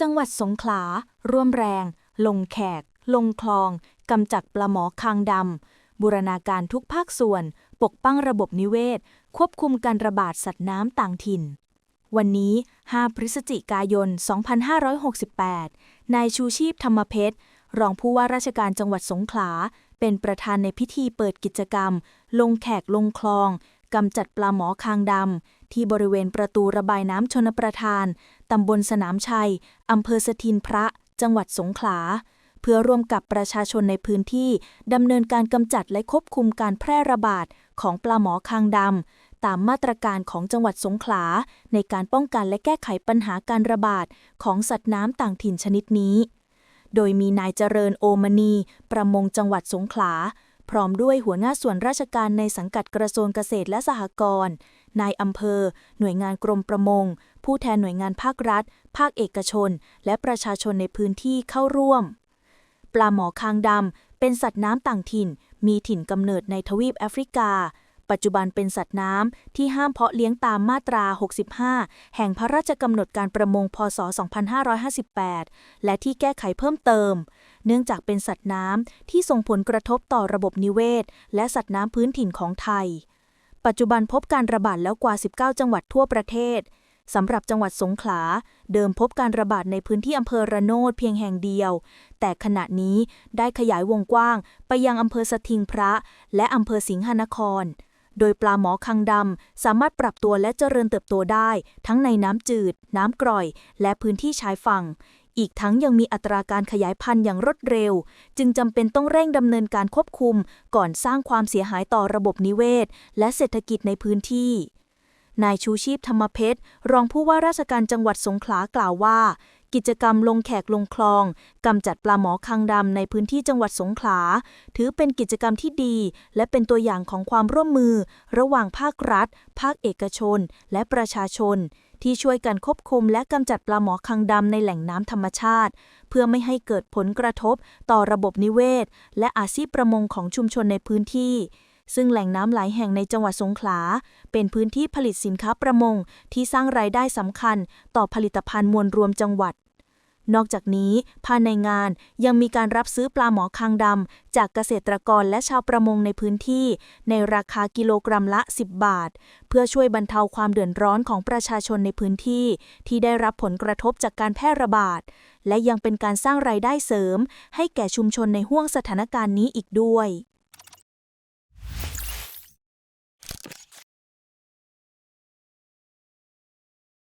จังหวัดสงขลา ร่วมแรง ลงแขก ลงคลอง กำจัดปลาหมอคางดำบูรณาการทุกภาคส่วน ปกป้องระบบนิเวศ ควบคุมการระบาดสัตว์น้ำต่างถิ่น วันนี้ 5 พฤศจิกายน 2568 นายชูชีพธรรมเพชร รองผู้ว่าราชการจังหวัดสงขลา เป็นประธานในพิธีเปิดกิจกรรม ลงแขกลงคลอง กำจัดปลาหมอคางดำ ที่บริเวณประตูระบายน้ำชนประทาน ตำบลสนามชัย อำเภอสถินพระ จังหวัดสงขลา เพื่อร่วมกับประชาชนในพื้นที่ดำเนินการกำจัดและควบคุมการแพร่ระบาดของปลาหมอคางดำ ตามมาตรการของจังหวัดสงขลา ในการป้องกันและแก้ไขปัญหาการระบาดของสัตว์น้ำต่างถิ่นชนิดนี้ โดยมีนายเจริญโอมณี ประมงจังหวัดสงขลา พร้อมด้วยหัวหน้าส่วนราชการในสังกัดกระทรวงเกษตรและสหกรณ์ นายอำเภอ หน่วยงานกรมประมง ผู้แทนหน่วยงานภาครัฐ ภาคเอกชน และประชาชนในพื้นที่เข้าร่วม ปลาหมอคางดำเป็นสัตว์น้ำต่างถิ่น มีถิ่นกำเนิดในทวีปแอฟริกา ปัจจุบันเป็นสัตว์น้ำที่ห้ามเพาะเลี้ยงตามมาตรา 65 แห่งพระราชกำหนดการประมง พศ 2558 และที่แก้ไขเพิ่มเติม เนื่องจากเป็นสัตว์น้ำที่ส่งผลกระทบต่อระบบนิเวศ และสัตว์น้ำพื้นถิ่นของไทย ปัจจุบันพบการระบาดแล้วกว่า 19 จังหวัดทั่วประเทศสำหรับจังหวัดสงขลา เดิมพบการระบาดในพื้นที่อำเภอระโนดเพียงแห่งเดียว แต่ขณะนี้ได้ขยายวงกว้างไปยังอำเภอสทิงพระ และอำเภอสิงหนคร โดยปลาหมอคังดำสามารถปรับตัวและเจริญเติบโตได้ ทั้งในน้ำจืด น้ำกร่อย และพื้นที่ชายฝั่ง อีกทั้งยังมีอัตราการขยายพันธุ์อย่างรวดเร็ว จึงจำเป็นต้องเร่งดำเนินการควบคุม ก่อนสร้างความเสียหายต่อระบบนิเวศ และเศรษฐกิจในพื้นที่ นายชูชีพธรรมเพชรรองผู้ว่าราชการจังหวัดสงขลากล่าวว่า กิจกรรมลงแขกลงคลองกำจัดปลาหมอคางดำในพื้นที่จังหวัดสงขลา ถือเป็นกิจกรรมที่ดี และเป็นตัวอย่างของความร่วมมือ ระหว่างภาครัฐ ภาคเอกชน และประชาชน ที่ช่วยกันควบคุมและกำจัดปลาหมอคางดำในแหล่งน้ำธรรมชาติ เพื่อไม่ให้เกิดผลกระทบต่อระบบนิเวศ และอาชีพประมงของชุมชนในพื้นที่ ซึ่งแหล่งน้ำหลายแห่งในจังหวัดสงขลา เป็นพื้นที่ผลิตสินค้าประมง ที่สร้างรายได้สำคัญ ต่อผลิตภัณฑ์มวลรวมจังหวัด นอกจากนี้ ภายในงานยังมีการรับซื้อปลาหมอคางดำจากเกษตรกรและชาวประมงในพื้นที่ ในราคากิโลกรัมละ 10 บาท เพื่อช่วยบรรเทาความเดือดร้อนของประชาชนในพื้นที่ ที่ได้รับผลกระทบจากการแพร่ระบาด และยังเป็นการสร้างรายได้เสริม ให้แก่ชุมชนในห่วงสถานการณ์นี้อีกด้วย